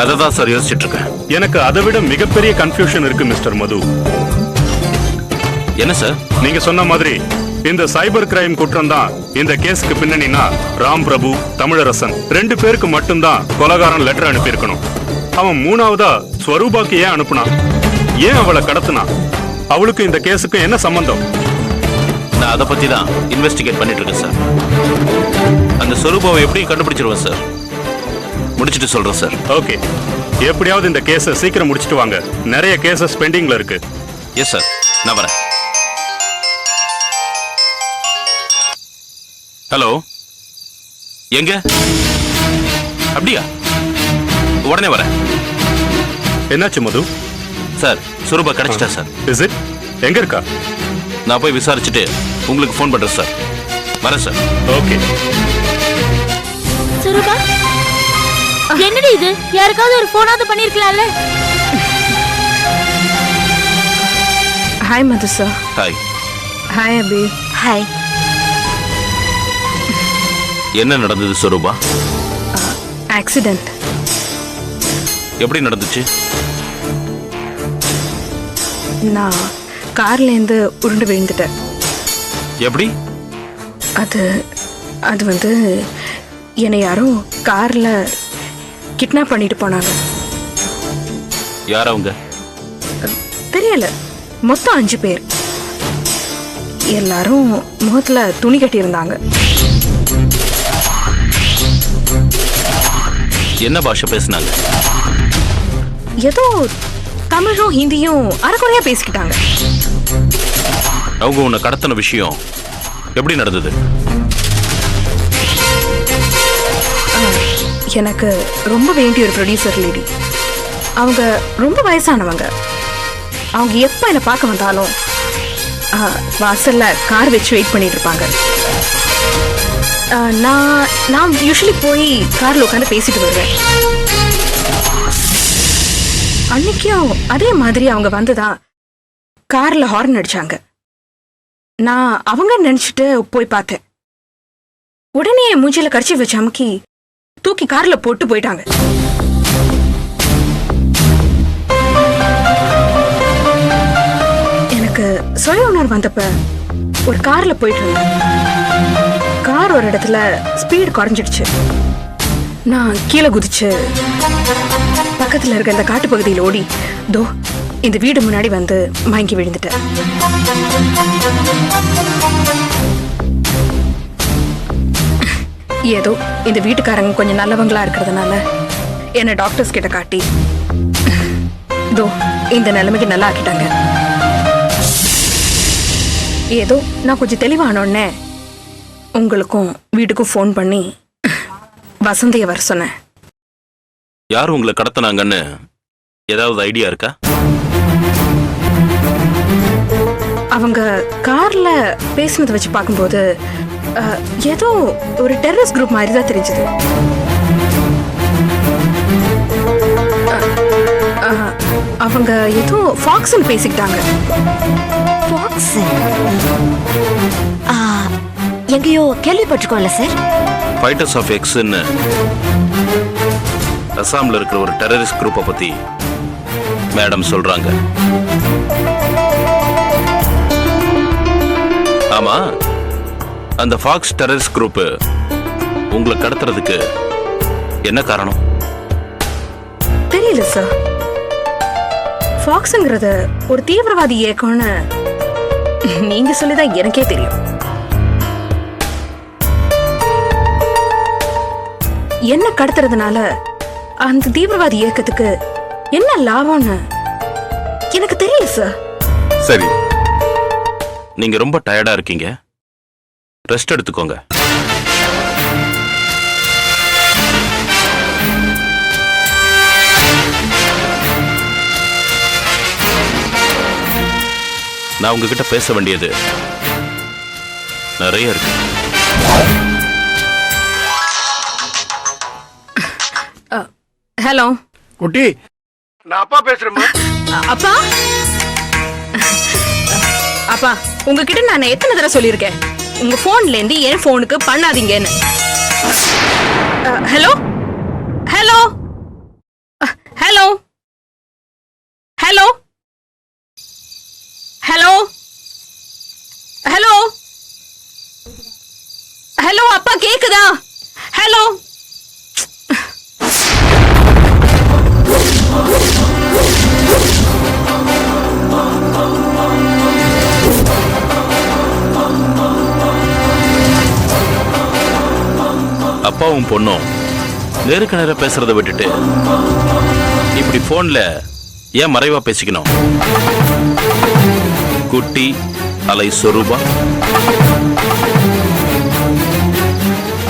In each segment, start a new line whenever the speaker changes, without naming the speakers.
அதை தான் சார் யோசிச்சுட்டு இருக்கேன்
எனக்கு அதை விட மிகப்பெரிய கன்ஃபியூஷன் இருக்கு மிஸ்டர் மது.
என்ன சார்?
நீங்க சொன்ன மாதிரி இந்த சைபர் கிரைம் குற்றம் தான் இந்த கேஸ்க்கு பின்னணினா ராம் பிரபு தமிழரசன் ரெண்டு பேருக்கு மட்டும்தான் கொலகாரன் லெட்டர் அனுப்பியிருக்கணும். அவன் மூணாவதா ஸ்வரூபாக்கு ஏன் அனுப்புனான்? ஏன் அவளை கடத்தினான்? அவளுக்கு இந்த கேஸுக்கு என்ன சம்பந்தம்?
நான் அதை பத்தி தான் இன்வெஸ்டிகேட் பண்ணிட்டு இருக்கேன் சார். அந்த சொரூபாவை எப்படியும் கண்டுபிடிச்சிருவேன் சார். முடிச்சிட்டு சொல்றேன் சார்
ஓகே எப்படியாவது இந்த கேஸை சீக்கிரம் முடிச்சிட்டு வாங்க. நிறைய கேசஸ் பெண்டிங்ல இருக்கு.
எஸ் சார் நான் வரேன். ஹலோ எங்க? அப்படியா? உடனே வரேன்.
என்னாச்சு மது?
சார் சுரூபா கிடைச்சிட்டா சார்
இஸ் இட் எங்க இருக்கா?
நான் போய் விசாரிச்சுட்டு உங்களுக்கு ஃபோன் பண்றேன் சார் வரேன் சார்
ஓகே
சுரூபா? என்னடி இது? யாருக்காவது ஒரு போனாவது பண்ணிருக்கலாம்ல?
Hi Madhu sir
hi
hi Abhi
hi
என்ன நடந்தது சுரூபா?
ஆக்சிடென்ட்
எப்படி நடந்துச்சு?
நான் கார்லேருந்து உருண்டு விழுந்துட்டேன்.
எப்படி?
அது அது வந்து என்னை யாரோ காரில் கிட்னாப் பண்ணிட்டு போனாங்க.
யார் அவங்க?
தெரியல. மொத்தம் அஞ்சு பேர். எல்லாரும் முகத்தில் துணி கட்டியிருந்தாங்க.
என்ன பாஷை பேசுனாங்க?
ஏதோ தமிழும் ஹிந்தியும் அரைக்குறையா பேசிக்கிட்டாங்க.
அவங்க உன்னை கடத்தின விஷயம் எப்படி நடந்தது?
எனக்கு ரொம்ப வேண்டிய ஒரு ப்ரொடியூசர் லேடி அவங்க ரொம்ப வயசானவங்க. அவங்க எப்போ என்னை பார்க்க வந்தாலும் வாசலில் வாசல்ல கார் வச்சு வெயிட் பண்ணிட்டு இருப்பாங்க. நான் நான் யூஸ்வலி போய் காரில் உட்காந்து பேசிட்டு வருவேன். அன்னைக்கும் அதே மாதிரி அவங்க வந்துதான் கார்ல ஹார்ன் அடிச்சாங்க. நான் அவங்க நினைச்சிட்டு போய் பார்த்தேன். உடனே மூஞ்சியில் மூஞ்சில கடிச்சு வச்சு அமுக்கி தூக்கி கார்ல போட்டு போயிட்டாங்க. எனக்கு சுய உணர்வு வந்தப்ப ஒரு கார்ல போயிட்டு இருந்தேன். கார் ஒரு இடத்துல ஸ்பீடு குறைஞ்சிடுச்சு. நான் கீழே குதிச்சு பக்கத்துல இருக்க இந்த காட்டு பகுதியில் ஓடி தோ இந்த வீடு முன்னாடி வந்து மயங்கி விழுந்துட்டேன். ஏதோ இந்த வீட்டுக்காரங்க கொஞ்சம் நல்லவங்களா இருக்கிறதுனால என்னை டாக்டர்ஸ் கிட்ட காட்டி தோ இந்த நிலைமைக்கு நல்லா ஆக்கிட்டாங்க. ஏதோ நான் கொஞ்சம் தெளிவானோடனே உங்களுக்கும் வீட்டுக்கும் ஃபோன் பண்ணி வசந்தியை வர சொன்னேன்.
யார் உங்களை கடத்தினாங்கன்னு ஏதாவது ஐடியா இருக்கா?
அவங்க கார்ல பேசினதை வச்சு பார்க்கும்போது ஏதோ ஒரு டெரரிஸ்ட் குரூப் மாதிரி தான் தெரிஞ்சது அவங்க ஏதோ ஃபாக்ஸ்னு பேசிக்கிட்டாங்க
பாக்ஸ் எங்கேயோ கேள்விப்பட்டிருக்கோம்ல சார்
ஃபைட்டர்ஸ் ஆஃப் எக்ஸ்ன்னு அசாம்ல இருக்கிற ஒரு டெரரிஸ்ட் குரூப்பை பத்தி மேடம் சொல்றாங்க ஆமா அந்த ஃபாக்ஸ் டெரரிஸ்ட் குரூப் உங்களை கடத்துறதுக்கு என்ன காரணம்?
தெரியல சார் ஃபாக்ஸுங்கிறது ஒரு தீவிரவாதி இயக்கம்னு நீங்க சொல்லிதான் எனக்கே தெரியும். என்ன கடத்துறதுனால அந்த தீவிரவாதி இயக்கத்துக்கு என்ன லாபம்னு எனக்கு தெரியல சார்
சரி. நீங்க ரொம்ப டயர்டா இருக்கீங்க. ரெஸ்ட் எடுத்துக்கோங்க. நான் உங்ககிட்ட பேச வேண்டியது நிறைய இருக்கு.
ஹலோ.
குட்டி நான் அப்பா பேசுறேம்மா
அப்பா? அப்பா உங்ககிட்ட நான் எத்தனை தடவை சொல்லியிருக்கேன்? உங்க ஃபோன்லேருந்து என் போனுக்கு பண்ணாதீங்கன்னு. Hello hello hello hello hello hello hello அப்பா கேக்குதா?
அப்பாவும் பொண்ணும் நேருக்கு நேரம் பேசுறதை விட்டுட்டு இப்படி போன்ல ஏன் மறைவா பேசிக்கணும்? குட்டி அலை சொரூபா.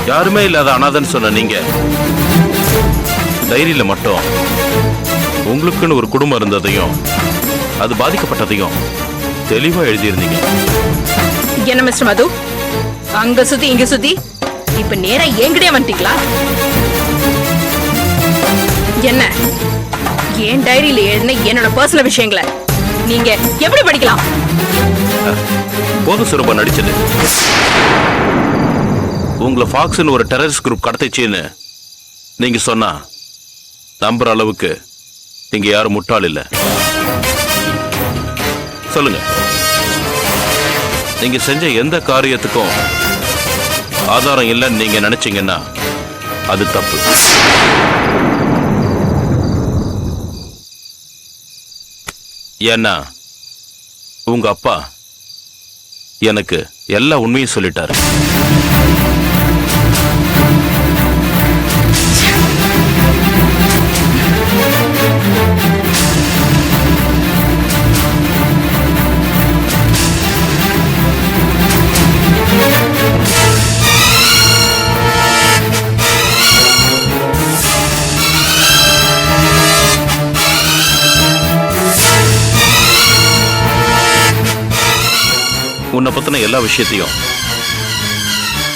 யாருமே இல்லாத அனாதன்னு சொன்ன நீங்க. டைரியில மட்டும் உங்களுக்குன்னு ஒரு குடும்பம் இருந்ததையும் அது பாதிக்கப்பட்டதையும் தெளிவா எழுதியிருந்தீங்க.
என்ன மிஸ்டர் மது? அங்க சுத்தி இங்க சுத்தி. இப்ப நேரா என்கிட்டே வந்துட்டீங்களா? என்ன? என் டைரியில எழுதின என்னோட பர்சனல் விஷயங்களை நீங்க எப்படி படிக்கலாம்?
போது சுரூபா நடிச்சது. உங்களை ஃபாக்ஸ்னு ஒரு டெரரிஸ்ட் குரூப் கடத்திச்சுன்னு நீங்க சொன்னா நம்புற அளவுக்கு இங்க யாரும் முட்டாள் இல்ல. சொல்லுங்க. நீங்க செஞ்ச எந்த காரியத்துக்கும் ஆதாரம் இல்லைன்னு நீங்க நினைச்சீங்கன்னா அது தப்பு. ஏன்னா உங்க அப்பா எனக்கு எல்லா உண்மையும் சொல்லிட்டாரு. உன்னை பத்தின எல்லா விஷயத்தையும்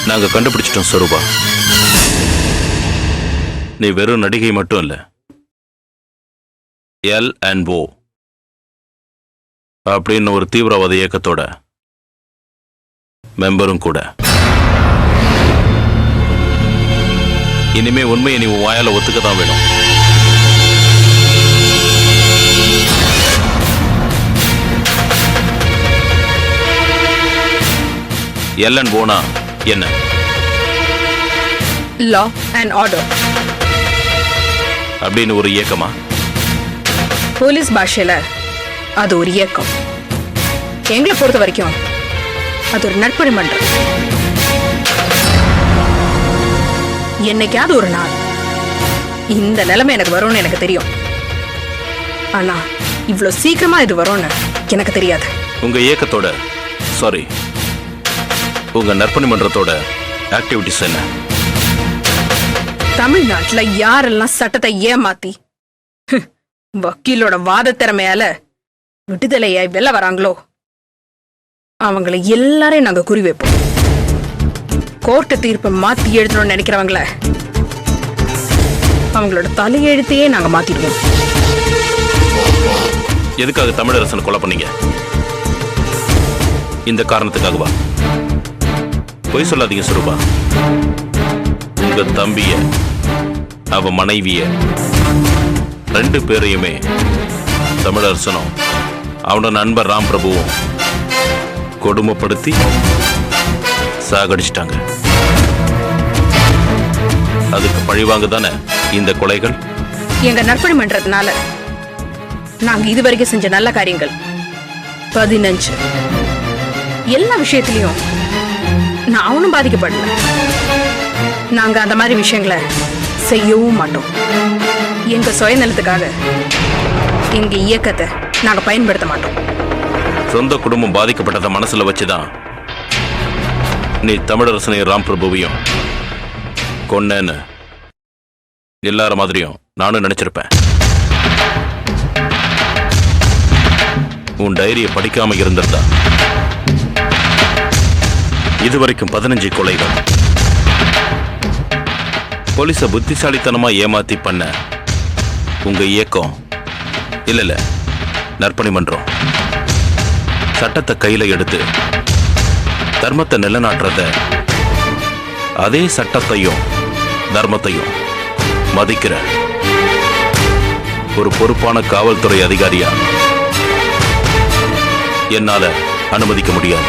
நாங்க கண்டுபிடிச்சிட்டோம் ஸ்வரூபா நீ வெறும் நடிகை மட்டும் இல்ல. எல் அண்ட் ஓ அப்படின்னு ஒரு தீவிரவாத இயக்கத்தோட மெம்பரும் கூட. இனிமே உண்மையை நீ வாயால் வாயால ஒத்துக்க தான் வேணும். எல் அண்ட் ஓனா என்ன?
லா அண்ட் ஆர்டர்
அப்படின்னு ஒரு இயக்கமா?
போலீஸ் பாஷையில அது ஒரு இயக்கம். எங்களை பொறுத்த வரைக்கும் அது ஒரு நட்பணி மன்றம். என்னைக்காவது ஒரு நாள் இந்த நிலைமை எனக்கு வரும்னு எனக்கு தெரியும். ஆனா இவ்வளோ சீக்கிரமா இது வரும்னு எனக்கு தெரியாது.
உங்க இயக்கத்தோட சாரி உங்க நற்பணி மன்றத்தோட ஆக்டிவிட்டிஸ் என்ன?
தமிழ்நாட்டுல யாரெல்லாம் சட்டத்தை ஏமாத்தி வக்கீலோட வாத திறமையால விடுதலையாய் வெளில வராங்களோ அவங்கள எல்லாரையும் நாங்க குறி வைப்போம். கோர்ட்டு தீர்ப்பை மாத்தி எழுதணும்னு நினைக்கிறவங்கள அவங்களோட தலையெழுத்தையே நாங்க மாத்திடுவோம்.
எதுக்காக தமிழரசனை கொலை பண்ணீங்க? இந்த காரணத்துக்காகவா? பொய் சொல்லாதீங்க சுரூபா. உங்க தம்பிய அவ மனைவிய ரெண்டு பேரையுமே தமிழரசனும் அவனோட நண்பர் ராம் பிரபுவும் கொடுமைப்படுத்தி சாகடிச்சிட்டாங்க. அதுக்கு பழிவாங்க தானே இந்த கொலைகள்?
எங்க நற்பணி மன்றத்தினால நாங்க இதுவரைக்கும் செஞ்ச நல்ல காரியங்கள். பதினஞ்சு. எல்லா விஷயத்திலையும் நான் அவனும் பாதிக்கப்படல. நாங்க அந்த மாதிரி விஷயங்களை செய்யவும் மாட்டோம். எங்க சுயநலத்துக்காக எங்க இயக்கத்தை நாங்க பயன்படுத்த மாட்டோம்.
சொந்த குடும்பம் பாதிக்கப்பட்டதை மனசுல வச்சுதான் நீ தமிழரசனையும் ராம் பிரபுவையும் கொன்னேன்னு எல்லார மாதிரியும் நானும் நினைச்சிருப்பேன். உன் டைரியை படிக்காம இருந்திருந்தா இதுவரைக்கும் பதினஞ்சு கொலைகள். போலீஸ புத்திசாலித்தனமா ஏமாத்தி பண்ண உங்க இயக்கம் இல்ல இல்ல நற்பணி மன்றம் சட்டத்தை கையில எடுத்து தர்மத்தை நிலநாட்டுறத அதே சட்டத்தையும் தர்மத்தையும் மதிக்கிற ஒரு பொறுப்பான காவல்துறை அதிகாரியா என்னால அனுமதிக்க முடியாது.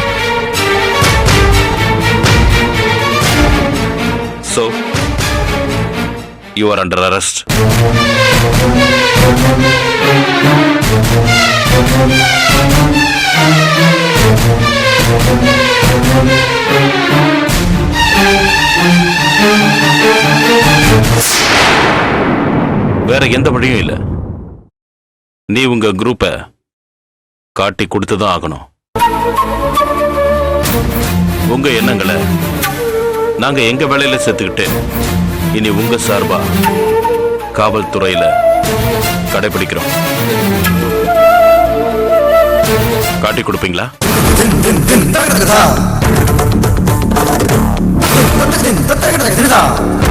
So, you are under arrest. வேற எந்த வழியும் இல்லை நீ உங்க குரூப்பை காட்டி கொடுத்துதான் ஆகணும் உங்க எண்ணங்களை நாங்க எங்க வேலையில சேர்த்துக்கிட்டு இனி உங்க சார்பா காவல்துறையில கடைபிடிக்கிறோம் காட்டி கொடுப்பீங்களா
Thank you.